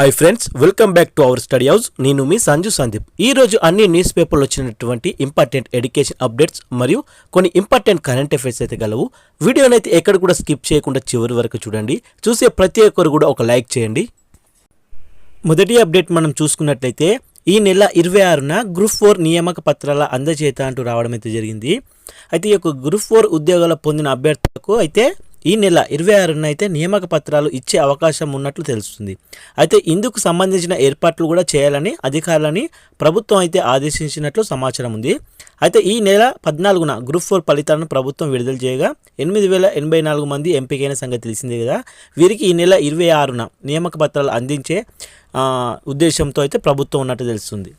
Hi friends welcome back to our study house నేను మీ సంజు సందీప్. ఈ రోజు అన్ని న్యూస్ పేపర్లు వచ్చినటువంటి ఇంపార్టెంట్ ఎడ్యుకేషన్ అప్డేట్స్ మరియు కొన్ని ఇంపార్టెంట్ కరెంట్ అఫైర్స్ అయితే గలవు. వీడియోని అయితే ఎక్కడ కూడా స్కిప్ చేయకుండా చివరి వరకు చూడండి. చూసే ప్రతి ఒక్కరు కూడా ఒక లైక్ చేయండి. మొదటి అప్డేట్ మనం చూసుకున్నట్లయితే ఈ నెల ఇరవై ఆరున గ్రూప్ ఫోర్ నియామక పత్రాల అందజేత అంటూ రావడం అయితే జరిగింది. అయితే ఈ యొక్క గ్రూప్ ఫోర్ ఉద్యోగాలు పొందిన అభ్యర్థులకు అయితే ఈ నెల ఇరవై ఆరున అయితే నియామక పత్రాలు ఇచ్చే అవకాశం ఉన్నట్లు తెలుస్తుంది. అయితే ఇందుకు సంబంధించిన ఏర్పాట్లు కూడా చేయాలని అధికారులని ప్రభుత్వం అయితే ఆదేశించినట్లు సమాచారం ఉంది. అయితే ఈ నెల పద్నాలుగున గ్రూప్ ఫోర్ ఫలితాలను ప్రభుత్వం విడుదల చేయగా ఎనిమిది వేల ఎనభై నాలుగు మంది ఎంపికైన సంగతి తెలిసిందే కదా. వీరికి ఈ నెల ఇరవై ఆరున నియామక పత్రాలు అందించే ఉద్దేశంతో అయితే ప్రభుత్వం ఉన్నట్టు తెలుస్తుంది.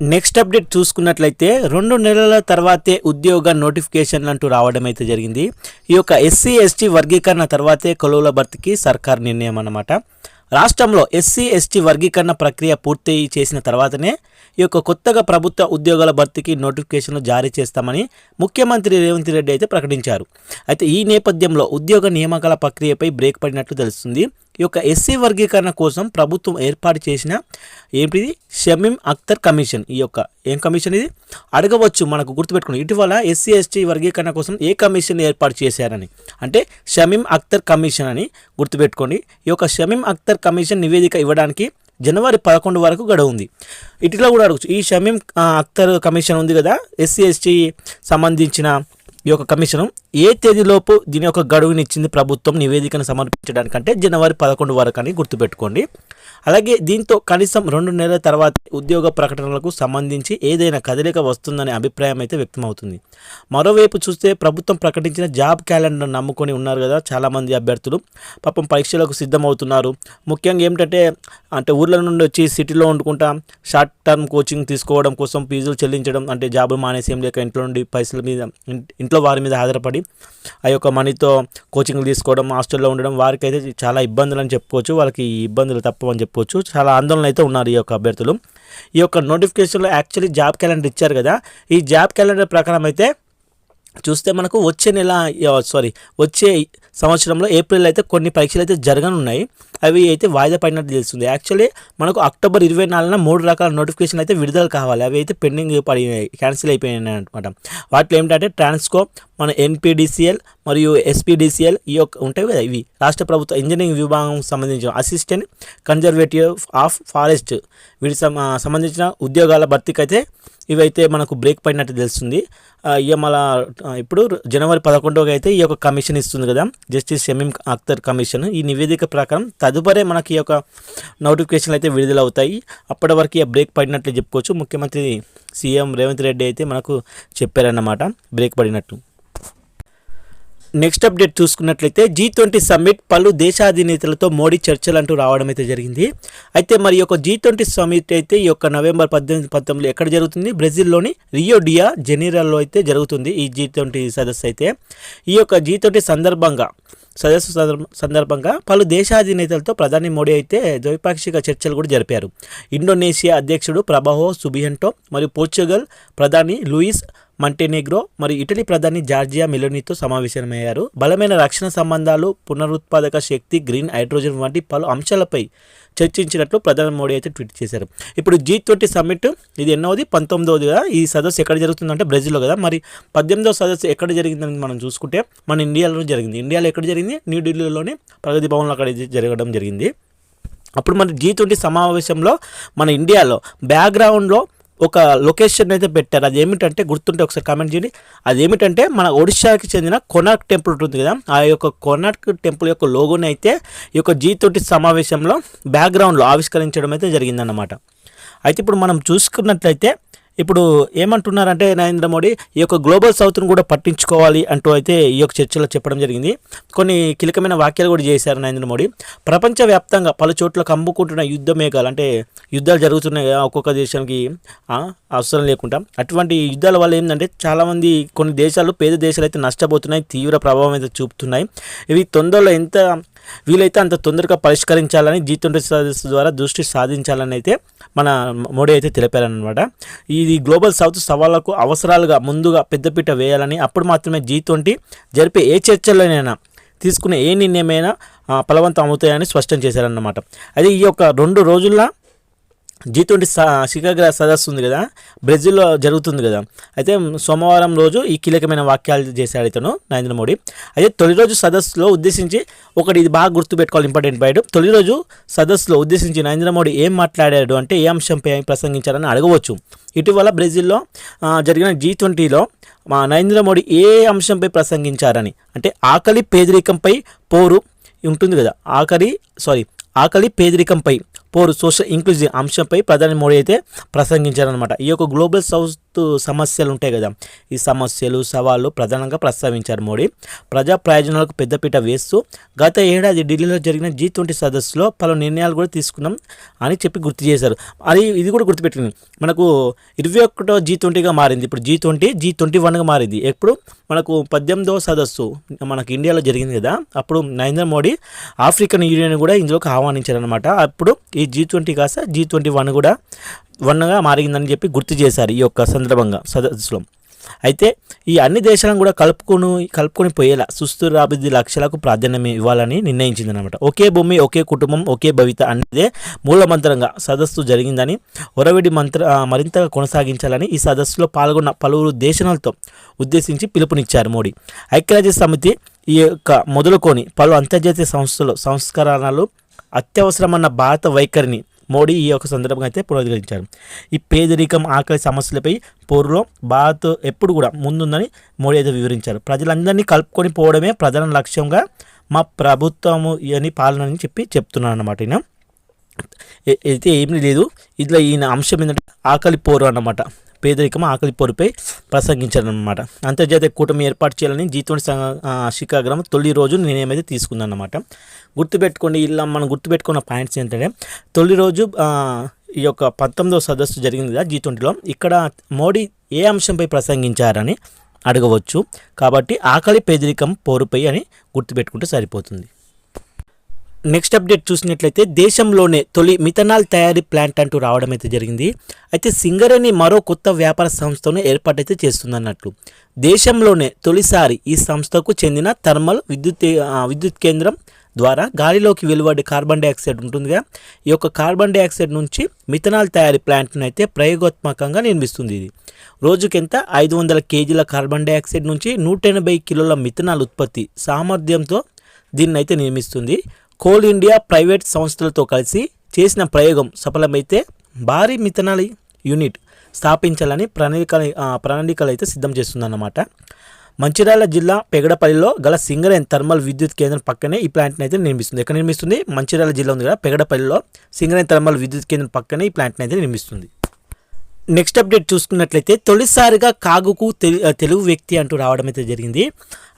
నెక్స్ట్ అప్డేట్ చూసుకున్నట్లయితే రెండు నెలల తర్వాతే ఉద్యోగ నోటిఫికేషన్ అంటూ రావడం అయితే జరిగింది. ఈ యొక్క ఎస్సీ ఎస్టీ వర్గీకరణ తర్వాతే కొలువుల భర్తీకి సర్కార్ నిర్ణయం అన్నమాట. రాష్ట్రంలో ఎస్సీ ఎస్టీ వర్గీకరణ ప్రక్రియ పూర్తి చేసిన తర్వాతనే ఈ యొక్క కొత్తగా ప్రభుత్వ ఉద్యోగాల భర్తీకి నోటిఫికేషన్లు జారీ చేస్తామని ముఖ్యమంత్రి రేవంత్ రెడ్డి అయితే ప్రకటించారు. అయితే ఈ నేపథ్యంలో ఉద్యోగ నియామకాల ప్రక్రియపై బ్రేక్ పడినట్లు తెలుస్తుంది. ఈ యొక్క ఎస్సీ వర్గీకరణ కోసం ప్రభుత్వం ఏర్పాటు చేసిన ఏంటిది? షమీం అఖ్తర్ కమిషన్. ఈ యొక్క ఏం కమిషన్ ఇది? అడగవచ్చు మనకు గుర్తుపెట్టుకుని ఇటీవల ఎస్సీ ఎస్టీ వర్గీకరణ కోసం ఏ కమిషన్ ఏర్పాటు చేశారని? అంటే షమీం అఖ్తర్ కమిషన్ అని గుర్తుపెట్టుకోండి. ఈ యొక్క షమీం అఖ్తర్ కమిషన్ నివేదిక ఇవ్వడానికి జనవరి పదకొండు వరకు గడువు ఉంది. ఇటీలో కూడా అడగచ్చు. ఈ షమీం అఖ్తర్ కమిషన్ ఉంది కదా? ఎస్సీ ఎస్టీ సంబంధించిన ఈ యొక్క కమిషన్ ఏ తేదీలోపు దీని యొక్క గడువుని ఇచ్చింది ప్రభుత్వం నివేదికను సమర్పించడానికంటే జనవరి పదకొండు వరకు అని గుర్తుపెట్టుకోండి. అలాగే దీంతో కనీసం రెండు నెలల తర్వాత ఉద్యోగ ప్రకటనలకు సంబంధించి ఏదైనా కదలిక వస్తుందనే అభిప్రాయం అయితే వ్యక్తమవుతుంది. మరోవైపు చూస్తే ప్రభుత్వం ప్రకటించిన జాబ్ క్యాలెండర్ నమ్ముకొని ఉన్నారు కదా చాలామంది అభ్యర్థులు. పాపం పరీక్షలకు సిద్ధమవుతున్నారు. ముఖ్యంగా ఏమిటంటే అంటే ఊర్ల నుండి వచ్చి సిటీలో వండుకుంటా షార్ట్ టర్మ్ కోచింగ్ తీసుకోవడం కోసం ఫీజులు చెల్లించడం అంటే జాబ్ మానేసి ఏం లేక ఇంట్లో నుండి పైసల మీద ఇంట్లో వారి మీద ఆధారపడి ఆ యొక్క మనీతో కోచింగ్లు తీసుకోవడం హాస్టల్లో ఉండడం వారికి అయితే చాలా ఇబ్బందులు అని చెప్పుకోవచ్చు. వాళ్ళకి ఈ ఇబ్బందులు తప్పవని చెప్పుకోవచ్చు చాలా ఆందోళన అయితే ఉన్నారు ఈ యొక్క అభ్యర్థులు. ఈ యొక్క నోటిఫికేషన్లో యాక్చువల్లీ జాబ్ క్యాలెండర్ ఇచ్చారు కదా. ఈ జాబ్ క్యాలెండర్ ప్రకారం అయితే చూస్తే మనకు వచ్చే నెల సారీ వచ్చే సంవత్సరంలో ఏప్రిల్ అయితే కొన్ని పరీక్షలు అయితే జరగనున్నాయి. అవి అయితే వాయిదా పడినట్టు తెలుస్తుంది. యాక్చువల్లీ మనకు అక్టోబర్ ఇరవై నాలుగున మూడు రకాల నోటిఫికేషన్ అయితే విడుదల కావాలి. అవి అయితే పెండింగ్ పడినాయి క్యాన్సిల్ అయిపోయినాయి అనమాట వాటిలో ఏమిటంటే ట్రాన్స్కో మన ఎన్పిడిసిఎల్ మరియు ఎస్పీడిసిఎల్ ఈ యొక్క ఉంటాయి కదా ఇవి. రాష్ట్ర ప్రభుత్వ ఇంజనీరింగ్ విభాగం సంబంధించిన అసిస్టెంట్ కన్జర్వేటివ్ ఆఫ్ ఫారెస్ట్ వీటి సంబంధించిన ఉద్యోగాల భర్తీకి అయితే ఇవైతే మనకు బ్రేక్ పడినట్టు తెలుస్తుంది. ఇక మళ్ళా ఇప్పుడు జనవరి పదకొండవగా అయితే ఈ యొక్క కమిషన్ ఇస్తుంది కదా జస్టిస్ ఎంఎం అఖ్తర్ కమిషన్. ఈ నివేదిక ప్రకారం తదుపరి మనకి ఈ యొక్క నోటిఫికేషన్లు అయితే విడుదలవుతాయి. అప్పటి వరకు ఇక బ్రేక్ పడినట్లు చెప్పుకోవచ్చు. ముఖ్యమంత్రి సీఎం రేవంత్ రెడ్డి అయితే మనకు చెప్పారన్నమాట బ్రేక్ పడినట్టు. నెక్స్ట్ అప్డేట్ చూసుకున్నట్లయితే జీ ట్వంటీ సమ్మిట్ పలు దేశాధినేతలతో మోడీ చర్చలు అంటూ రావడం అయితే జరిగింది. అయితే మరి యొక్క జీ ట్వంటీ సమ్మిట్ అయితే ఈ యొక్క నవంబర్ పద్దెనిమిది పంతొమ్మిది ఎక్కడ జరుగుతుంది? బ్రెజిల్లోని రియో డియా జెనీరాలో అయితే జరుగుతుంది ఈ జీ ట్వంటీ సదస్సు అయితే. ఈ యొక్క జీ ట్వంటీ సందర్భంగా సదస్సు సందర్భంగా పలు దేశాధినేతలతో ప్రధాని మోడీ అయితే ద్వైపాక్షిక చర్చలు కూడా జరిపారు. ఇండోనేషియా అధ్యక్షుడు ప్రభావో సుబియంటో మరియు పోర్చుగల్ ప్రధాని లూయిస్ మంటెనెగ్రో మరియు ఇటలీ ప్రధాని జార్జియా మెలోనీతో సమావేశమయ్యారు. బలమైన రక్షణ సంబంధాలు పునరుత్పాదక శక్తి గ్రీన్ హైడ్రోజన్ వంటి పలు అంశాలపై చర్చించినట్లు ప్రధాని మోడీ అయితే ట్వీట్ చేశారు. ఇప్పుడు జీ ట్వంటీ సమ్మిట్ ఇది ఎన్నోది? పంతొమ్మిదవది కదా. ఈ సదస్సు ఎక్కడ జరుగుతుందంటే బ్రెజిల్లో కదా. మరి పద్దెనిమిదవ సదస్సు ఎక్కడ జరిగిందని మనం చూసుకుంటే మన ఇండియాలో జరిగింది. ఇండియాలో ఎక్కడ జరిగింది? న్యూఢిల్లీలోని ప్రగతి భవన్లో అక్కడ జరగడం జరిగింది. అప్పుడు మన జీ ట్వంటీ సమావేశంలో మన ఇండియాలో బ్యాక్గ్రౌండ్లో ఒక లొకేషన్ అయితే పెట్టారు. అది ఏమిటంటే గుర్తుంటే ఒకసారి కామెంట్ చేయండి. అది ఏమిటంటే మన ఒడిశాకి చెందిన కొనార్క్ టెంపుల్ ఉంటుంది కదా. ఆ యొక్క కొనార్క్ టెంపుల్ యొక్క లోగోని అయితే ఈ యొక్క జీ తోటి సమావేశంలో బ్యాక్గ్రౌండ్లో ఆవిష్కరించడం అయితే జరిగిందన్నమాట. అయితే ఇప్పుడు మనం చూసుకున్నట్లయితే ఇప్పుడు ఏమంటున్నారంటే నరేంద్ర మోడీ ఈ యొక్క గ్లోబల్ సౌత్ను కూడా పట్టించుకోవాలి అంటూ అయితే ఈ యొక్క చర్చలో చెప్పడం జరిగింది. కొన్ని కీలకమైన వ్యాఖ్యలు కూడా చేశారు నరేంద్ర మోడీ. ప్రపంచవ్యాప్తంగా పలు చోట్ల కమ్ముకుంటున్న యుద్ధ మేఘాలు అంటే యుద్ధాలు జరుగుతున్నాయి కదా ఒక్కొక్క దేశానికి అవసరం లేకుండా. అటువంటి యుద్ధాల వల్ల ఏంటంటే చాలామంది కొన్ని దేశాలు పేద దేశాలు అయితే నష్టపోతున్నాయి తీవ్ర ప్రభావం అయితే చూపుతున్నాయి. ఇవి తొందరలో ఎంత వీలైతే అంత తొందరగా పరిష్కరించాలని జీ ట్వంటీ సదస్సు ద్వారా దృష్టి సాధించాలని అయితే మన మోడీ అయితే తెలిపారనమాట ఇది గ్లోబల్ సౌత్ సవాళ్ళకు అవసరాలుగా ముందుగా పెద్దపీట వేయాలని అప్పుడు మాత్రమే జీ ట్వంటీ జరిపే ఏ చర్చలనైనా తీసుకునే ఏ నిర్ణయమైనా ఫలవంతం అవుతాయని స్పష్టం చేశారన్నమాట. అయితే ఈ యొక్క రెండు రోజుల్లో జీ ట్వంటీ శిఖర సదస్సు ఉంది కదా బ్రెజిల్లో జరుగుతుంది కదా. అయితే సోమవారం రోజు ఈ కీలకమైన వాక్యాలు చేశాడు ఇతను నరేంద్ర మోడీ. అయితే తొలి రోజు సదస్సులో ఉద్దేశించి ఒకటి ఇది బాగా గుర్తుపెట్టుకోవాలి ఇంపార్టెంట్ పాయింట్. తొలి రోజు సదస్సులో ఉద్దేశించి నరేంద్ర మోడీ ఏం మాట్లాడాడు అంటే ఏ అంశంపై ప్రసంగించారని అడగవచ్చు. ఇటీవల బ్రెజిల్లో జరిగిన జీ ట్వంటీలో మా నరేంద్ర మోడీ ఏ అంశంపై ప్రసంగించారని అంటే ఆకలి పేదరికంపై పోరు ఉంటుంది కదా. ఆకలి సారీ ఆకలి పేదరికంపై పోరు సోషల్ ఇంక్లూజివ్ అంశంపై ప్రధాని మోడీ అయితే ప్రసంగించారనమాట ఈ యొక్క గ్లోబల్ సౌత్ సమస్యలు ఉంటాయి కదా ఈ సమస్యలు సవాళ్ళు ప్రధానంగా ప్రస్తావించారు మోడీ. ప్రజా ప్రయోజనాలకు పెద్దపీట వేస్తూ గత ఏడాది ఢిల్లీలో జరిగిన జీ ట్వంటీ సదస్సులో పలు నిర్ణయాలు కూడా తీసుకున్నాం అని చెప్పి గుర్తు చేశారు. అది ఇది కూడా గుర్తుపెట్టింది మనకు ఇరవై ఒకటో జీ ట్వంటీగా మారింది. ఇప్పుడు జీ ట్వంటీ జీ ట్వంటీ వన్గా మారింది. ఎప్పుడు? మనకు పద్దెనిమిదవ సదస్సు మనకు ఇండియాలో జరిగింది కదా అప్పుడు నరేంద్ర మోడీ ఆఫ్రికన్ యూనియన్ కూడా ఇందులోకి ఆహ్వానించారనమాట అప్పుడు ఈ జీ ట్వంటీ కాస్త జీ ట్వంటీ వన్ కూడా వన్గా మారిందని చెప్పి గుర్తు చేశారు ఈ యొక్క సందర్భంగా సదస్సులో. అయితే ఈ అన్ని దేశాలను కూడా కలుపుకొని కలుపుకొని పోయేలా సుస్థిర అభివృద్ధి లక్ష్యాలకు ప్రాధాన్యం ఇవ్వాలని నిర్ణయించింది అనమాట ఒకే భూమి ఒకే కుటుంబం ఒకే భవిత అనేదే మూలమంత్రంగా సదస్సు జరిగిందని ఒరవిడి మంత్ర మరింత మరింతగా కొనసాగించాలని ఈ సదస్సులో పాల్గొన్న పలువురు దేశాలతో ఉద్దేశించి పిలుపునిచ్చారు మోడీ. ఐక్యరాజ్య సమితి ఈ యొక్క మొదలుకొని పలు అంతర్జాతీయ సంస్థలు సంస్కరణలు అత్యవసరమన్న భారత వైఖరిని మోడీ ఈ యొక్క సందర్భంగా అయితే పునరుద్ధరించారు ఈ పేదరికం ఆకలి సమస్యలపై పోరులో భారత్ ఎప్పుడు కూడా ముందుందని మోడీ అయితే వివరించారు. ప్రజలందరినీ కలుపుకొని పోవడమే ప్రధాన లక్ష్యంగా మా ప్రభుత్వము అని పాలన అని చెప్పి చెప్తున్నాను అన్నమాట ఈయన అయితే ఏమీ లేదు. ఇట్లా ఈయన అంశం ఏంటంటే ఆకలి పోరు అన్నమాట. పేదరికం ఆకలి పోరుపై ప్రసంగించారనమాట అంతర్జాతీయ కూటమి ఏర్పాటు చేయాలని జీ ట్వంటీ శిఖాగ్రం తొలి రోజు నిర్ణయం అయితే తీసుకుందన్నమాట. గుర్తుపెట్టుకోండి ఇలా మనం గుర్తుపెట్టుకున్న పాయింట్స్ ఏంటంటే తొలి రోజు ఈ యొక్క పంతొమ్మిదవ సదస్సు జరిగింది కదా జీ ట్వంటీలో. ఇక్కడ మోడీ ఏ అంశంపై ప్రసంగించారని అడగవచ్చు. కాబట్టి ఆకలి పేదరికం పోరుపై అని గుర్తుపెట్టుకుంటే సరిపోతుంది. నెక్స్ట్ అప్డేట్ చూసినట్లయితే దేశంలోనే తొలి మిథనాల్ తయారీ ప్లాంట్ అంటూ రావడం అయితే జరిగింది. అయితే సింగరేణి మరో కొత్త వ్యాపార సంస్థను ఏర్పాటైతే చేస్తుందన్నట్లు. దేశంలోనే తొలిసారి ఈ సంస్థకు చెందిన థర్మల్ విద్యుత్ విద్యుత్ కేంద్రం ద్వారా గాలిలోకి వెలువడే కార్బన్ డైఆక్సైడ్ ఉంటుందిగా. ఈ యొక్క కార్బన్ డైఆక్సైడ్ నుంచి మిథనాల్ తయారీ ప్లాంట్ను అయితే ప్రయోగాత్మకంగా నిర్మిస్తుంది ఇది. రోజుకెంత ఐదు వందల కేజీల కార్బన్ డైఆక్సైడ్ నుంచి నూట ఎనభై కిలోల మిథనాల్ ఉత్పత్తి సామర్థ్యంతో దీన్ని అయితే నిర్మిస్తుంది. కోల్ ఇండియా ప్రైవేట్ సంస్థలతో కలిసి చేసిన ప్రయోగం సఫలమైతే భారీ మిథనాల్ యూనిట్ స్థాపించాలని ప్రణాళిక ప్రణాళికలు అయితే సిద్ధం చేస్తుందన్నమాట. మంచిర్యాల జిల్లా పెగడపల్లిలో గల సింగరేన్ థర్మల్ విద్యుత్ కేంద్రం పక్కనే ఈ ప్లాంట్ని అయితే నిర్మిస్తుంది. ఎక్కడ నిర్మిస్తుంది? మంచిర్యాల జిల్లా ఉంది కదా పెగడపల్లిలో సింగరేన్ థర్మల్ విద్యుత్ కేంద్రం పక్కనే ఈ ప్లాంట్ని అయితే నిర్మిస్తుంది. నెక్స్ట్ అప్డేట్ చూసుకున్నట్లయితే తొలిసారిగా కాగుకు తెలుగు వ్యక్తి అంటూ రావడం అయితే జరిగింది.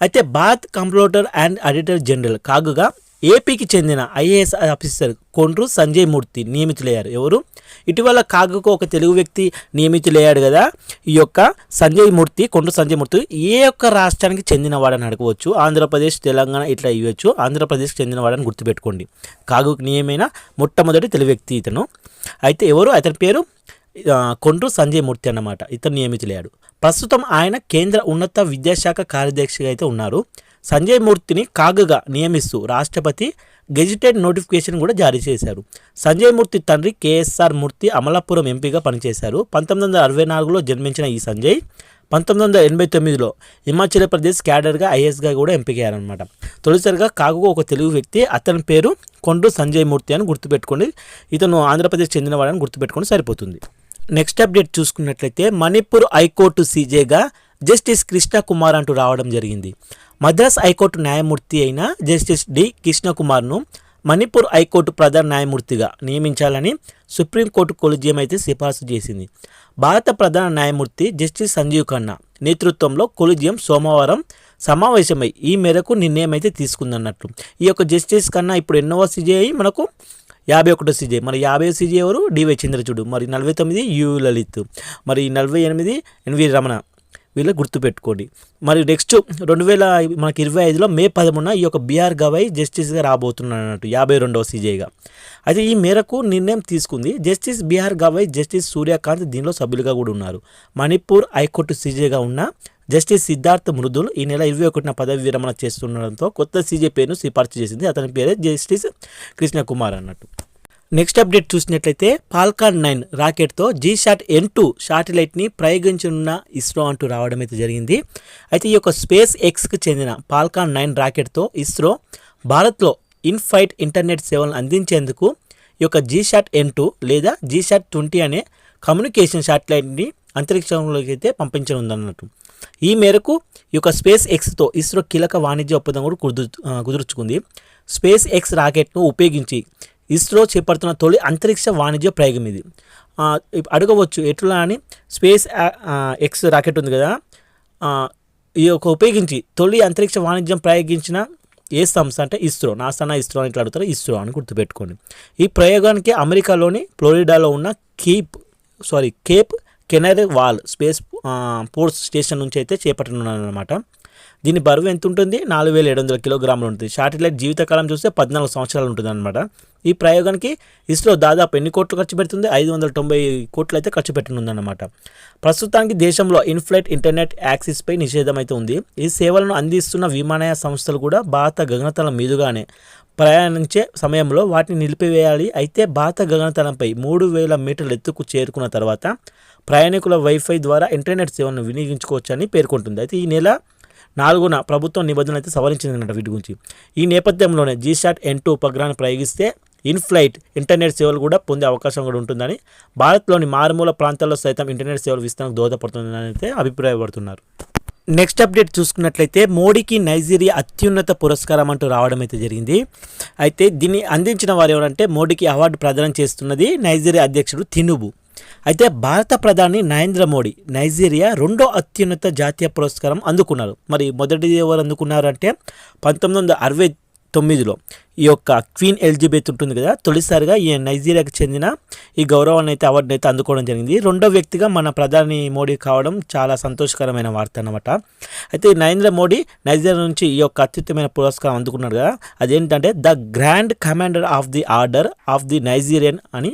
అయితే Bharat computer and auditor general కాగుగా ఏపీకి చెందిన ఐఏఎస్ ఆఫీసర్ కొండ్రు సంజయ్ మూర్తి నియమితులయ్యారు. ఎవరు? ఇటీవల కాగకు ఒక తెలుగు వ్యక్తి నియమితులయ్యాడు కదా. ఈ యొక్క సంజయ్ మూర్తి కొండ్రు సంజయ్ మూర్తి ఏ యొక్క రాష్ట్రానికి చెందినవాడని అడగవచ్చు. ఆంధ్రప్రదేశ్ తెలంగాణ ఇట్లా ఇవ్వచ్చు. ఆంధ్రప్రదేశ్కి చెందినవాడని గుర్తుపెట్టుకోండి. కాగుకు నియమైన మొట్టమొదటి తెలుగు వ్యక్తి ఇతను. అయితే ఎవరు? అతని పేరు? కొండ్రు సంజయ్ మూర్తి అన్నమాట. ఇతను నియమితులయ్యాడు. ప్రస్తుతం ఆయన కేంద్ర ఉన్నత విద్యాశాఖ కార్యదర్శిగా అయితే ఉన్నారు. సంజయ్ మూర్తిని కాగగా నియమిస్తూ రాష్ట్రపతి గెజిటెడ్ నోటిఫికేషన్ కూడా జారీ చేశారు. సంజయ్ మూర్తి తండ్రి కేఎస్ఆర్ మూర్తి అమలాపురం ఎంపీగా పనిచేశారు. పంతొమ్మిది వందల అరవై నాలుగులో జన్మించిన ఈ సంజయ్ పంతొమ్మిది వందల ఎనభై తొమ్మిదిలో హిమాచల్ ప్రదేశ్ క్యాడర్గా ఐఎస్గా కూడా ఎంపికయ్యారనమాట తొలిసారిగా కాగుకు ఒక తెలుగు వ్యక్తి అతని పేరు కొండ్రు సంజయ్ మూర్తి అని గుర్తుపెట్టుకోండి. ఇతను ఆంధ్రప్రదేశ్ చెందినవాడని గుర్తుపెట్టుకొని సరిపోతుంది. నెక్స్ట్ అప్డేట్ చూసుకున్నట్లయితే మణిపూర్ హైకోర్టు సీజేగా జస్టిస్ కృష్ణకుమార్ అంటూ రావడం జరిగింది. మద్రాస్ హైకోర్టు న్యాయమూర్తి అయిన జస్టిస్ డి. కృష్ణకుమార్ను మణిపూర్ హైకోర్టు ప్రధాన న్యాయమూర్తిగా నియమించాలని సుప్రీంకోర్టు కొలిజియం అయితే సిఫార్సు చేసింది. భారత ప్రధాన న్యాయమూర్తి జస్టిస్ సంజీవ్ ఖన్నా నేతృత్వంలో కొలిజియం సోమవారం సమావేశమై ఈ మేరకు నిర్ణయం అయితే తీసుకుందన్నట్లు. ఈ యొక్క జస్టిస్ కన్నా ఇప్పుడు ఎన్నోవ సిజేఐ మనకు యాభై ఒకటో సీజే. మరి యాభై సీజే ఎవరు? డివై చంద్రచూడు. మరి నలభై తొమ్మిది యు. లలిత్. మరి నలభై ఎనిమిది ఎన్వి రమణ. వీళ్ళు గుర్తుపెట్టుకోండి. మరి నెక్స్ట్ రెండు వేల మనకి ఇరవై ఐదులో మే పదమూడున ఈ యొక్క బీఆర్ గవై జస్టిస్గా రాబోతున్నాడు అన్నట్టు యాభై రెండవ సీజేగా. అయితే ఈ మేరకు నిర్ణయం తీసుకుంది justice BR Gavai justice Suryakant దీనిలో సభ్యులుగా కూడా ఉన్నారు. మణిపూర్ హైకోర్టు సీజేగా ఉన్న జస్టిస్ సిద్ధార్థ్ మృదుల్ ఈ నెల ఇరవై ఒకటిన పదవి విరమణ చేస్తుండడంతో కొత్త సీజే పేరును సిఫార్సు చేసింది. అతని పేరే జస్టిస్ కృష్ణకుమార్ అన్నట్టు. నెక్స్ట్ అప్డేట్ చూసినట్లయితే పాల్కాన్ నైన్ రాకెట్తో జీ షాట్ ఎన్ టూ శాటిలైట్ని ప్రయోగించనున్న ఇస్రో అంటూ రావడం అయితే జరిగింది. అయితే ఈ యొక్క స్పేస్ ఎక్స్కి చెందిన పాల్కాన్ నైన్ రాకెట్తో ఇస్రో భారత్లో ఇన్ఫైట్ ఇంటర్నెట్ సేవలను అందించేందుకు ఈ యొక్క జీ షాట్ ఎన్ టూ లేదా జీ షాట్ ట్వంటీ అనే కమ్యూనికేషన్ శాటిలైట్ని అంతరిక్షంలోకి అయితే పంపించనుందన్నట్టు. ఈ మేరకు ఈ యొక్క స్పేస్ ఎక్స్తో ఇస్రో కీలక వాణిజ్య ఒప్పందం కూడా కుదుర్చుకుంది. స్పేస్ ఎక్స్ రాకెట్ను ఉపయోగించి ఇస్రో చేపడుతున్న తొలి అంతరిక్ష వాణిజ్య ప్రయోగం ఇది. అడగవచ్చు ఎట్లా అని? స్పేస్ ఎక్స్ రాకెట్ ఉంది కదా. ఈ యొక్క ఉపయోగించి తొలి అంతరిక్ష వాణిజ్యం ప్రయోగించిన ఏ సంస్థ అంటే ఇస్రో? నాసానా ఇస్రో అని ఇట్లా అడుగుతారు ఇస్రో అని గుర్తుపెట్టుకోండి. ఈ ప్రయోగానికి అమెరికాలోని ఫ్లోరిడాలో ఉన్న keep sorry Cape Canaveral space ports force station నుంచి అయితే చేపట్టనున్నారనమాట దీని బరువు ఎంత ఉంటుంది నాలుగు వేల ఏడు వందల కిలోగ్రాములు ఉంటుంది. శాటిలైట్ జీవితకాలం చూస్తే పద్నాలుగు సంవత్సరాలు ఉంటుంది అనమాట ఈ ప్రయోగానికి ఇస్రో దాదాపు ఎన్ని కోట్లు ఖర్చు పెడుతుంది? ఐదు వందల తొంభై కోట్లు అయితే ఖర్చు పెట్టనుందన్నమాట. ప్రస్తుతానికి దేశంలో ఇన్ఫ్లైట్ ఇంటర్నెట్ యాక్సిస్పై నిషేధం అయితే ఉంది. ఈ సేవలను అందిస్తున్న విమానయాన సంస్థలు కూడా భారత గగనతలం మీదుగానే ప్రయాణించే సమయంలో వాటిని నిలిపివేయాలి. అయితే భారత గగనతలంపై మూడు వేల మీటర్ల ఎత్తుకు చేరుకున్న తర్వాత ప్రయాణికుల వైఫై ద్వారా ఇంటర్నెట్ సేవలను వినియోగించుకోవచ్చని పేర్కొంటుంది. అయితే ఈ నెల నాలుగున ప్రభుత్వం నిబంధనలు అయితే సవరించిందన్నమాట వీటి గురించి. ఈ నేపథ్యంలోనే జీశాట్ ఎన్ టూ ఉపగ్రహాన్ని ప్రయోగిస్తే ఇన్ఫ్లైట్ ఇంటర్నెట్ సేవలు కూడా పొందే అవకాశం కూడా ఉంటుందని భారత్లోని మారుమూల ప్రాంతాల్లో సైతం ఇంటర్నెట్ సేవలు విస్తరణకు దోహదపడుతుందని అయితే అభిప్రాయపడుతున్నారు. నెక్స్ట్ అప్డేట్ చూసుకున్నట్లయితే మోడీకి నైజీరియా అత్యున్నత పురస్కారం అంటూ రావడం అయితే జరిగింది. అయితే దీన్ని అందించిన వారు ఎవరంటే మోడీకి అవార్డు ప్రదానం చేస్తున్నది నైజీరియా అధ్యక్షుడు తినుబు. అయితే భారత ప్రధాని నరేంద్ర మోడీ నైజీరియా రెండో అత్యున్నత జాతీయ పురస్కారం అందుకున్నారు. మరి మొదటిది ఎవరు అందుకున్నారంటే పంతొమ్మిది వందల అరవై తొమ్మిదిలో. ఈ యొక్క క్వీన్ ఎలిజబెత్ ఉంటుంది కదా తొలిసారిగా ఈ నైజీరియాకి చెందిన ఈ గౌరవాన్ని అయితే అవార్డుని అయితే అందుకోవడం జరిగింది. రెండో వ్యక్తిగా మన ప్రధాని మోడీ కావడం చాలా సంతోషకరమైన వార్త అనమాట అయితే నరేంద్ర మోడీ నైజీరియా నుంచి ఈ యొక్క అత్యుత్తమైన పురస్కారం అందుకున్నాడు కదా అదేంటంటే the grand commander of the order of the Nigerian అని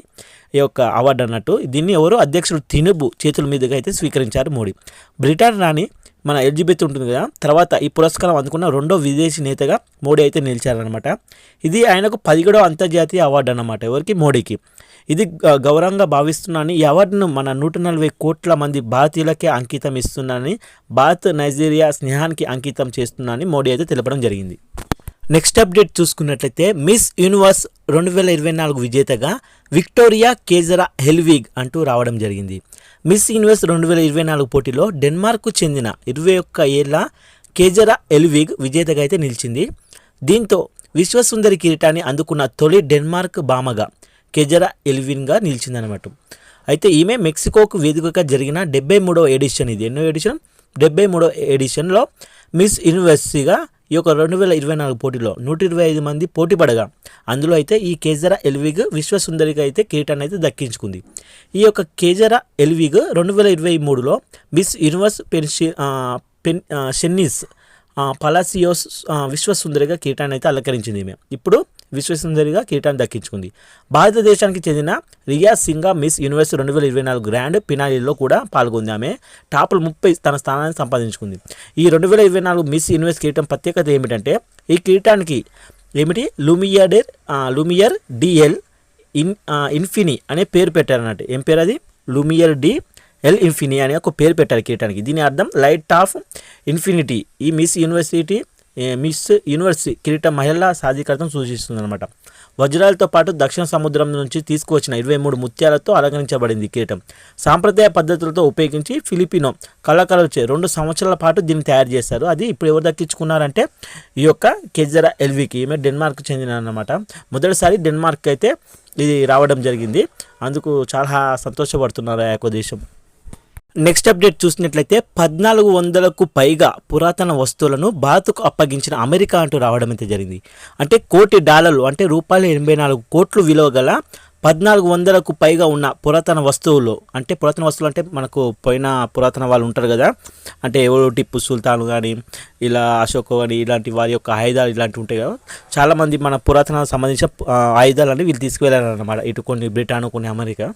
ఈ యొక్క అవార్డు అన్నట్టు. దీన్ని ఎవరు అధ్యక్షుడు తినుబు చేతుల మీదుగా అయితే స్వీకరించారు మోడీ. బ్రిటన్ రాణి మన ఎలిజబెత్ ఉంటుంది కదా తర్వాత ఈ పురస్కారం అందుకున్న రెండో విదేశీ నేతగా మోడీ అయితే నిలిచారనమాట ఇది ఆయనకు పదిహేడో అంతర్జాతీయ అవార్డు అన్నమాట ఎవరికి? మోడీకి. ఇది గ- గౌరవంగా భావిస్తున్నానని ఈ అవార్డును మన నూట నలభై కోట్ల మంది భారతీయులకే అంకితం ఇస్తున్నానని భారత్ నైజీరియా స్నేహానికి అంకితం చేస్తున్నానని మోడీ అయితే తెలపడం జరిగింది. నెక్స్ట్ అప్డేట్ చూసుకున్నట్లయితే మిస్ యూనివర్స్ రెండు వేల ఇరవై నాలుగు విజేతగా విక్టోరియా కేజరా హెల్విగ్ అంటూ రావడం జరిగింది. మిస్ యూనివర్స్ రెండు వేల ఇరవై నాలుగు పోటీలో డెన్మార్క్కు చెందిన ఇరవై ఒక్క ఏళ్ళ కేజరా ఎల్విగ్ విజేతగా అయితే నిలిచింది. దీంతో విశ్వసుందరి కిరీటాన్ని అందుకున్న తొలి డెన్మార్క్ బామగా కెజరా ఎల్విన్గా నిలిచిందనమాట అయితే ఈమె మెక్సికోకు వేదికగా జరిగిన డెబ్బై మూడవ ఎడిషన్ ఇది. ఎన్నో ఎడిషన్? డెబ్బై మూడవ ఎడిషన్లో మిస్ యూనివర్సిటీగా ఈ యొక్క రెండు వేల ఇరవై నాలుగు పోటీలో నూట ఇరవై ఐదు మంది పోటీ పడగా అందులో అయితే ఈ కేజరా ఎల్విగ్ విశ్వసుందరిగా అయితే కిరీటాన్ని అయితే దక్కించుకుంది. ఈ యొక్క కేజరా ఎల్విగ్ రెండు వేల ఇరవై మూడులో మిస్ యూనివర్స్ పెన్షి పెన్ షెన్నిస్ పలాసియోస్ విశ్వసుందరిగా కిరీటాన్ని అయితే అలంకరించింది ఈమె. ఇప్పుడు విశ్వసుందరిగా కిరీటాన్ని దక్కించుకుంది. భారతదేశానికి చెందిన రియా సింగా మిస్ యూనివర్స్ రెండు వేల ఇరవై నాలుగు గ్రాండ్ పినాలీలో కూడా పాల్గొంది. ఆమె టాపులు ముప్పై తన స్థానాన్ని సంపాదించుకుంది. ఈ రెండు వేల ఇరవై నాలుగు మిస్ యూనివర్స్ కిరీటం ప్రత్యేకత ఏమిటంటే ఈ కిరీటానికి ఏమిటి? లూమియాడెర్ లూమియర్ డిఎల్ ఇన్ ఇన్ఫిని అనే పేరు పెట్టారన్నట్టు. ఏం పేరు అది? లూమియర్ డి ఎల్ ఇన్ఫిని అనే ఒక పేరు పెట్టారు కిరీటానికి. దీని అర్థం లైట్ ఆఫ్ ఇన్ఫినిటీ. ఈ మిస్ యూనివర్సిటీ మిస్ యూనివర్సిటీ కిరీటం మహిళల సాధికారతను సూచిస్తుంది అనమాట వజ్రాలతో పాటు దక్షిణ సముద్రం నుంచి తీసుకువచ్చిన ఇరవై మూడు ముత్యాలతో అలంకరించబడింది కిరీటం. సాంప్రదాయ పద్ధతులతో ఉపయోగించి ఫిలిపినో కళాకారులచే రెండు సంవత్సరాల పాటు దీన్ని తయారు చేశారు. అది ఇప్పుడు ఎవరు దక్కించుకున్నారంటే ఈ యొక్క కెజరా ఎల్వికి ఈమె డెన్మార్క్ చెందిన అనమాట మొదటిసారి డెన్మార్క్ అయితే ఇది రావడం జరిగింది. అందుకు చాలా సంతోషపడుతున్నారు ఆ యొక్క దేశం. నెక్స్ట్ అప్డేట్ చూసినట్లయితే పద్నాలుగు వందలకు పైగా పురాతన వస్తువులను భారత్కు అప్పగించిన అమెరికా అంటూ రావడం అయితే జరిగింది. అంటే కోటి డాలర్లు అంటే రూపాయలు ఎనభై నాలుగు కోట్లు విలువ గల పద్నాలుగు వందలకు పైగా ఉన్న పురాతన వస్తువులు. అంటే పురాతన వస్తువులు అంటే మనకు పోయిన పురాతన వాళ్ళు ఉంటారు కదా. అంటే ఎవరు టిప్పు సుల్తాన్ కానీ ఇలా అశోక్ కానీ ఇలాంటి వారి యొక్క ఆయుధాలు ఇలాంటివి ఉంటాయి కదా. చాలామంది మన పురాతన సంబంధించిన ఆయుధాలు అనేవి వీళ్ళు తీసుకువెళ్ళారన్నమాట. ఇటు కొన్ని బ్రిటన్ కొన్ని అమెరికా.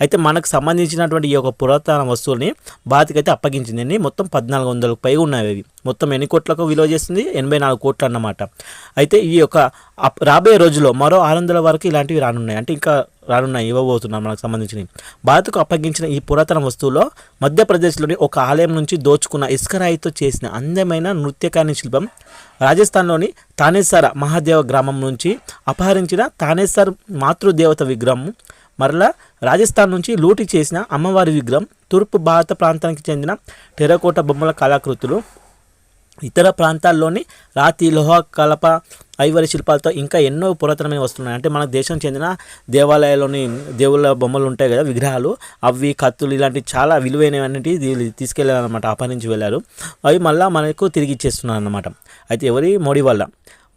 అయితే మనకు సంబంధించినటువంటి ఈ యొక్క పురాతన వస్తువుల్ని భారత్కి అయితే అప్పగించిందండి మొత్తం పద్నాలుగు వందలకు పైగా ఉన్నాయి అవి. మొత్తం ఎన్ని కోట్లకు విలువ చేస్తుంది? ఎనభై నాలుగు కోట్లు అన్నమాట. అయితే ఈ యొక్క రాబోయే రోజుల్లో మరో ఆరు వందల వరకు ఇలాంటివి రానున్నాయి. అంటే ఇంకా రానున్నాయి ఇవ్వబోతున్నాం మనకు సంబంధించినవి. భారత్కు అప్పగించిన ఈ పురాతన వస్తువులో మధ్యప్రదేశ్లోని ఒక ఆలయం నుంచి దోచుకున్న ఇసుకరాయితో చేసిన అందమైన నృత్యకాని శిల్పం రాజస్థాన్లోని తానేసర్ మహాదేవ గ్రామం నుంచి అపహరించిన తానేశ్వర్ మాతృదేవత విగ్రహం మరలా రాజస్థాన్ నుంచి లూటి చేసిన అమ్మవారి విగ్రహం తూర్పు భారత ప్రాంతానికి చెందిన టెరకోట బొమ్మల కళాకృతులు ఇతర ప్రాంతాల్లోని రాతి లోహ కలప ఐవరి శిల్పాలతో ఇంకా ఎన్నో పురాతనమైన వస్తున్నాయి అంటే మన దేశం చెందిన దేవాలయాల్లోని దేవుళ్ళ బొమ్మలు ఉంటాయి కదా విగ్రహాలు. అవి కత్తులు ఇలాంటివి చాలా విలువైనవి తీసుకెళ్ళారనమాట అపహరించి వెళ్ళారు. అవి మళ్ళీ మనకు తిరిగి ఇచ్చేస్తున్నారు అనమాట అయితే ఎవరి? మోడీ వల్ల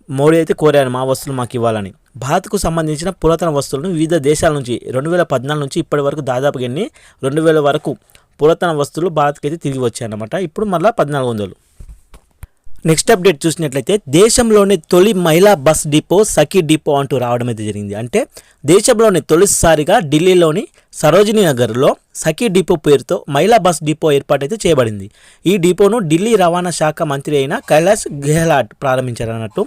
మోడీ అయితే కోరారు మా వస్తువులు మాకు ఇవ్వాలని. భారత్కు సంబంధించిన పురాతన వస్తువులను వివిధ దేశాల నుంచి రెండు వేల పద్నాలుగు నుంచి ఇప్పటి వరకు దాదాపుగా ఎన్ని? రెండు వేల వరకు పురాతన వస్తువులు భారత్కి అయితే తిరిగి వచ్చాయన్నమాట. ఇప్పుడు మళ్ళీ పద్నాలుగు వందలు. నెక్స్ట్ అప్డేట్ చూసినట్లయితే దేశంలోని తొలి మహిళా బస్ డిపో సఖీ డిపో అంటూ రావడం అయితే జరిగింది. అంటే దేశంలోని తొలిసారిగా ఢిల్లీలోని సరోజినీ నగర్లో సఖీ డిపో పేరుతో మహిళా బస్ డిపో ఏర్పాటైతే చేయబడింది. ఈ డిపోను ఢిల్లీ రవాణా శాఖ మంత్రి అయిన కైలాష్ గెహ్లాట్ ప్రారంభించారన్నట్టు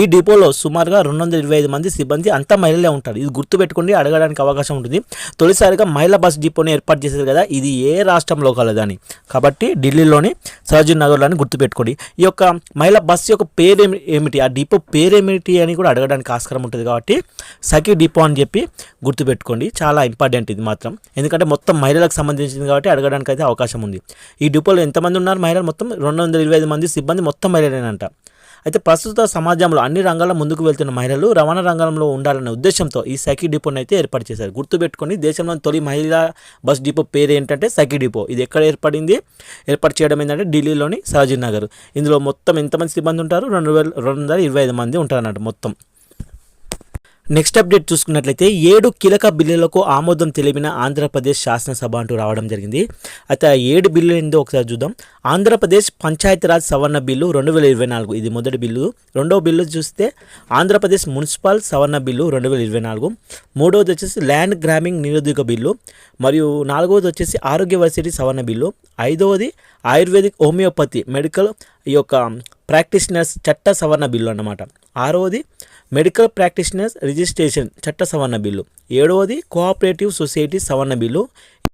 ఈ డిపోలో సుమారుగా రెండు వందల ఇరవై ఐదు మంది సిబ్బంది అంతా మహిళలే ఉంటారు. ఇది గుర్తుపెట్టుకోండి అడగడానికి అవకాశం ఉంటుంది. తొలిసారిగా మహిళా బస్ డిపోని ఏర్పాటు చేశారు కదా ఇది ఏ రాష్ట్రంలో కలదని కాబట్టి ఢిల్లీలోని సరోజినీ నగర్లోని గుర్తుపెట్టుకోండి. ఈ యొక్క మహిళా బస్సు యొక్క పేరు ఏమిటి? ఆ డిపో పేరేమిటి అని కూడా అడగడానికి ఆస్కారం ఉంటుంది కాబట్టి సఖీ డిపో అని చెప్పి గుర్తుపెట్టుకోండి. చాలా ఇంపార్టెంట్ ఇది మాత్రం. ఎందుకంటే మొత్తం మహిళలకు సంబంధించింది కాబట్టి అడగడానికి అయితే అవకాశం ఉంది. ఈ డిపోలో ఎంతమంది ఉన్నారు? మహిళలు మొత్తం రెండు వందల ఇరవై ఐదు మంది సిబ్బంది మొత్తం మహిళలేనంట. అయితే ప్రస్తుత సమాజంలో అన్ని రంగాల్లో ముందుకు వెళ్తున్న మహిళలు రవాణా రంగంలో ఉండాలనే ఉద్దేశంతో ఈ సఖీ డిపోను అయితే ఏర్పాటు చేశారు. గుర్తుపెట్టుకొని దేశంలోని తొలి మహిళా బస్ డిపో పేరు ఏంటంటే సఖీ డిపో. ఇది ఎక్కడ ఏర్పడింది? ఏర్పాటు చేయడం ఏంటంటే ఢిల్లీలోని సరోజినీ నగర్ ఇందులో మొత్తం ఎంతమంది సిబ్బంది ఉంటారు? రెండు వేల రెండు వందల ఇరవై ఐదు మంది ఉంటారన్నట్టు మొత్తం. నెక్స్ట్ అప్డేట్ చూసుకున్నట్లయితే ఏడు కీలక బిల్లులకు ఆమోదం తెలిపిన ఆంధ్రప్రదేశ్ శాసనసభ అంటూ రావడం జరిగింది. అయితే ఆ ఏడు బిల్లు ఏందో ఒకసారి చూద్దాం. ఆంధ్రప్రదేశ్ పంచాయతీరాజ్ సవరణ బిల్లు రెండు వేల ఇరవై నాలుగు ఇది మొదటి బిల్లు. రెండవ బిల్లు చూస్తే ఆంధ్రప్రదేశ్ మున్సిపల్ సవరణ బిల్లు రెండు వేల ఇరవై నాలుగు. మూడవది వచ్చేసి ల్యాండ్ గ్రామింగ్ నిరోధక బిల్లు. మరియు నాలుగవది వచ్చేసి ఆరోగ్య వర్సిటీ సవరణ బిల్లు. ఐదవది ఆయుర్వేదిక్ హోమియోపతి మెడికల్ ఈ యొక్క ప్రాక్టీషనర్స్ చట్ట సవరణ బిల్లు అన్నమాట. ఆరవది మెడికల్ ప్రాక్టీషనర్స్ రిజిస్ట్రేషన్ చట్ట సవరణ బిల్లు. ఏడవది కోఆపరేటివ్ సొసైటీ సవరణ బిల్లు.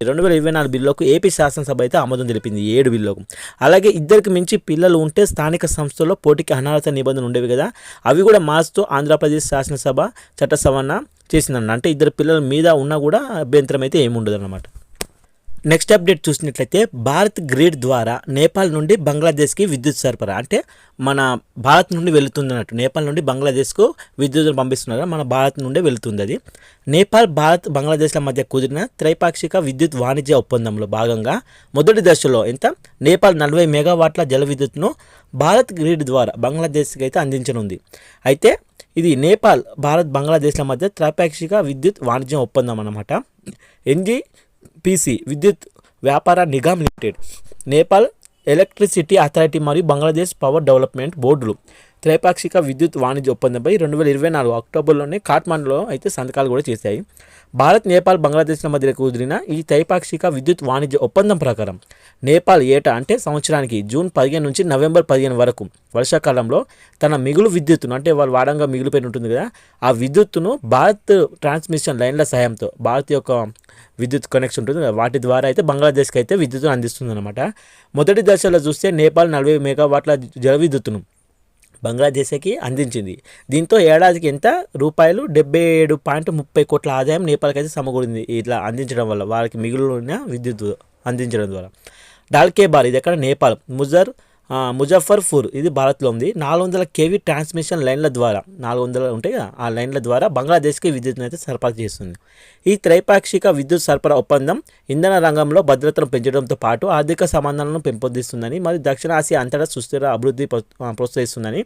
రెండు వేల ఇరవై నాలుగు బిల్లులకు ఏపీ శాసనసభ అయితే ఆమోదం తెలిపింది. ఏడు బిల్లులకు. అలాగే ఇద్దరికి మించి పిల్లలు ఉంటే స్థానిక సంస్థల్లో పోటీకి అనర్హత నిబంధనలు ఉండేవి కదా. అవి కూడా మార్చుతూ ఆంధ్రప్రదేశ్ శాసనసభ చట్ట సవరణ చేసిందన్న అంటే ఇద్దరు పిల్లల మీద ఉన్నా కూడా అభ్యంతరం అయితే ఏముండదు అన్నమాట నెక్స్ట్ అప్డేట్ చూసినట్లయితే భారత్ గ్రిడ్ ద్వారా నేపాల్ నుండి బంగ్లాదేశ్కి విద్యుత్ సరఫరా అంటే మన భారత్ నుండి వెళుతుంది అన్నట్టు. నేపాల్ నుండి బంగ్లాదేశ్కు విద్యుత్ పంపిస్తున్నారు? మన భారత్ నుండే వెళుతుంది అది. నేపాల్ భారత్ బంగ్లాదేశ్ల మధ్య కుదిరిన త్రైపాక్షిక విద్యుత్ వాణిజ్య ఒప్పందంలో భాగంగా మొదటి దశలో ఎంత? నేపాల్ నలభై మెగావాట్ల జల విద్యుత్ను భారత్ గ్రిడ్ ద్వారా బంగ్లాదేశ్కి అయితే అందించనుంది. అయితే ఇది నేపాల్ భారత్ బంగ్లాదేశ్ల మధ్య త్రైపాక్షిక విద్యుత్ వాణిజ్య ఒప్పందం అన్నమాట. NTPC Vidyut Vyapar Nigam limited Nepal electricity authority మరియు బంగ్లాదేశ్ పవర్ డెవలప్మెంట్ బోర్డులు. త్రైపాక్షిక విద్యుత్ వాణిజ్య ఒప్పందంపై రెండు వేల ఇరవై నాలుగు అక్టోబర్లోనే కాఠ్మండ్లో అయితే సంతకాలు కూడా చేశాయి. భారత్ నేపాల్ బంగ్లాదేశ్ల మధ్య కుదిరిన ఈ త్రైపాక్షిక విద్యుత్ వాణిజ్య ఒప్పందం ప్రకారం నేపాల్ ఏటా అంటే సంవత్సరానికి జూన్ పదిహేను నుంచి నవంబర్ పదిహేను వరకు వర్షాకాలంలో తన మిగులు విద్యుత్తును అంటే వాళ్ళు వాడంగా మిగిలిపోయి ఉంటుంది కదా ఆ విద్యుత్తును భారత్ ట్రాన్స్మిషన్ లైన్ల సహాయంతో భారత్ యొక్క విద్యుత్ కనెక్షన్ ఉంటుంది కదా వాటి ద్వారా అయితే బంగ్లాదేశ్కి అయితే విద్యుత్తును అందిస్తుంది అనమాట మొదటి దశలో చూస్తే నేపాల్ నలభై మెగావాట్ల జల విద్యుత్తును బంగ్లాదేశ్కి అందించింది. దీంతో ఏడాదికి ఎంత? రూపాయలు డెబ్బై ఏడు పాయింట్ ముప్పై కోట్ల ఆదాయం నేపాల్కి అయితే సమకూరింది. ఇట్లా అందించడం వల్ల వారికి మిగిలిన విద్యుత్ అందించడం ద్వారా. డాల్కే బార్ ఇది ఎక్కడ? నేపాల్. ముజర్ ముజఫర్పూర్ ఇది భారత్లో ఉంది. నాలుగు వందల కేవీ ట్రాన్స్మిషన్ లైన్ల ద్వారా నాలుగు వందల ఉంటాయి కదా ఆ లైన్ల ద్వారా బంగ్లాదేశ్కి విద్యుత్ను అయితే సరఫరా చేస్తుంది. ఈ త్రైపాక్షిక విద్యుత్ సరఫరా ఒప్పందం ఇంధన రంగంలో భద్రతను పెంచడంతో పాటు ఆర్థిక సంబంధాలను పెంపొందిస్తుందని మరియు దక్షిణాసియా అంతటా సుస్థిర అభివృద్ధి ప్రోత్సహిస్తుందని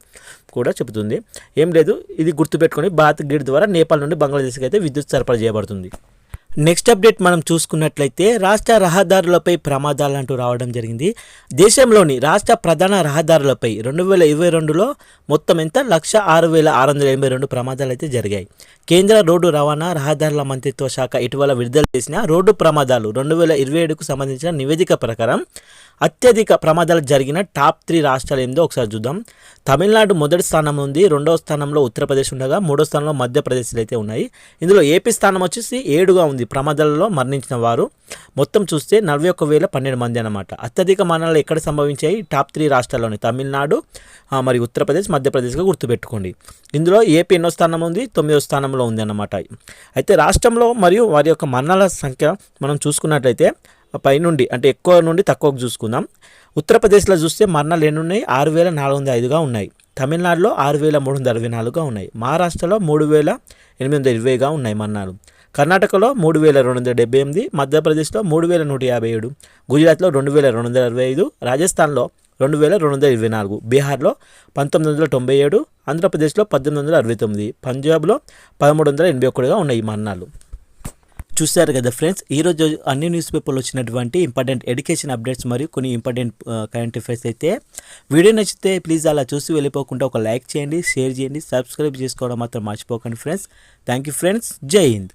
కూడా చెబుతుంది. ఏం లేదు ఇది గుర్తుపెట్టుకొని భారత్ గ్రిడ్ ద్వారా నేపాల్ నుండి బంగ్లాదేశ్కి అయితే విద్యుత్ సరఫరా చేయబడుతుంది. నెక్స్ట్ అప్డేట్ మనం చూసుకున్నట్లయితే రాష్ట్ర రహదారులపై ప్రమాదాలు అంటూ రావడం జరిగింది. దేశంలోని రాష్ట్ర ప్రధాన రహదారులపై రెండు వేల ఇరవై రెండులో మొత్తం ఎంత? లక్ష ఆరు వేల ఆరు వందల ఎనభై రెండు ప్రమాదాలు అయితే జరిగాయి. కేంద్ర రోడ్డు రవాణా రహదారుల మంత్రిత్వ శాఖ ఇటీవల విడుదల చేసిన రోడ్డు ప్రమాదాలు రెండు వేల ఇరవై ఏడుకు సంబంధించిన నివేదిక ప్రకారం అత్యధిక ప్రమాదాలు జరిగిన టాప్ త్రీ రాష్ట్రాలు ఏందో ఒకసారి చూద్దాం. తమిళనాడు మొదటి స్థానం ఉంది రెండవ స్థానంలో ఉత్తరప్రదేశ్ ఉండగా మూడో స్థానంలో మధ్యప్రదేశ్లు అయితే ఉన్నాయి. ఇందులో ఏపీ స్థానం వచ్చేసి ఏడుగా ఉంది. ప్రమాదాలలో మరణించిన వారు మొత్తం చూస్తే నలభై ఒక్క వేల పన్నెండు మంది అనమాట అత్యధిక మరణాలు ఎక్కడ సంభవించాయి? టాప్ త్రీ రాష్ట్రాల్లోని తమిళనాడు మరి ఉత్తరప్రదేశ్ మధ్యప్రదేశ్గా గుర్తుపెట్టుకోండి. ఇందులో ఏపీ ఎన్నో స్థానం ఉంది తొమ్మిదో స్థానంలో ఉంది అన్నమాట. అయితే రాష్ట్రంలో మరియు వారి యొక్క మరణాల సంఖ్య మనం చూసుకున్నట్లయితే పైనుండి అంటే ఎక్కువ నుండి తక్కువకు చూసుకుందాం. ఉత్తరప్రదేశ్లో చూస్తే మరణాలు ఎన్ని ఉన్నాయి ఆరు వేల నాలుగు వందల ఐదుగా ఉన్నాయి. తమిళనాడులో ఆరు వేల మూడు వందల అరవై నాలుగుగా ఉన్నాయి. మహారాష్ట్రలో మూడు వేల ఎనిమిది వందల ఇరవైగా ఉన్నాయి మరణాలు. కర్ణాటకలో మూడు వేల రెండు వందల డెబ్బై ఎనిమిది మధ్యప్రదేశ్లో మూడు వేల నూట యాభై ఏడు గుజరాత్లో రెండు వేల రెండు వందల అరవై ఐదు రాజస్థాన్లో రెండు వేల రెండు వందల ఇరవై నాలుగు బీహార్లో పంతొమ్మిది వందల తొంభై ఏడు ఆంధ్రప్రదేశ్లో పద్దెనిమిది వందల అరవై తొమ్మిది పంజాబ్లో పదమూడు వందల ఎనభై ఒకటిగా ఉన్నాయి ఈ మరణాలు చూశారు కదా ఫ్రెండ్స్ ఈరోజు అన్ని న్యూస్ పేపర్లు వచ్చినటువంటి ఇంపార్టెంట్ ఎడ్యుకేషన్ అప్డేట్స్ మరియు కొన్ని ఇంపార్టెంట్ కరెంట్ అఫైర్స్ అయితే వీడియో నచ్చితే ప్లీజ్ అలా చూసి వెళ్ళిపోకుండా ఒక లైక్ చేయండి షేర్ చేయండి సబ్స్క్రైబ్ చేసుకోవడం మాత్రం మర్చిపోకండి ఫ్రెండ్స్. Thank you friends. జై హింద్.